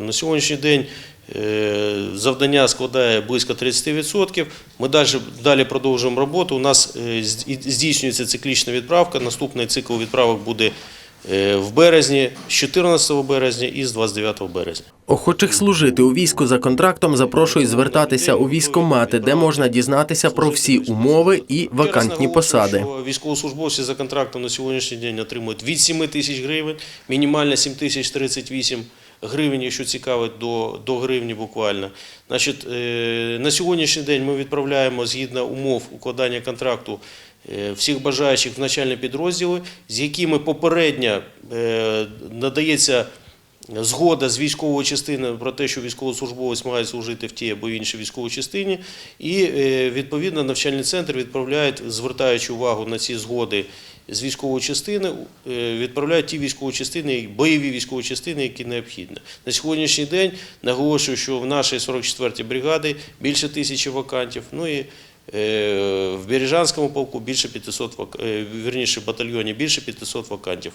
На сьогоднішній день е, завдання складає близько 30%. Ми далі, далі продовжуємо роботу. У нас е, здійснюється циклічна відправка. Наступний цикл відправок буде е, в березні, з 14 березня і з 29 березня. Охочих служити у війську за контрактом запрошують звертатися у військкомати, де можна дізнатися про всі умови і вакантні посади. Військовослужбовці за контрактом на сьогоднішній день отримують від 7 тисяч гривень, мінімально 7 тисяч 38 гривень, якщо цікавить, до, до гривні буквально. Значить, е, на сьогоднішній день ми відправляємо згідно умов укладання контракту е, всіх бажаючих в начальні підрозділи, з якими попередньо е, надається згода з військовою частиною про те, що військовослужбовець має служити в тій або іншій військовій частині, і е, відповідно навчальний центр відправляє, звертаючи увагу на ці згоди з військової частини, е, відправляють ті військові частини, бойові військові частини, які необхідні. На сьогоднішній день наголошую, що в нашій 44-й бригаді більше тисячі вакантів. Ну і е, в Бережанському полку більше 500 вак... е, вірніше, батальйоні більше 500 вакантів.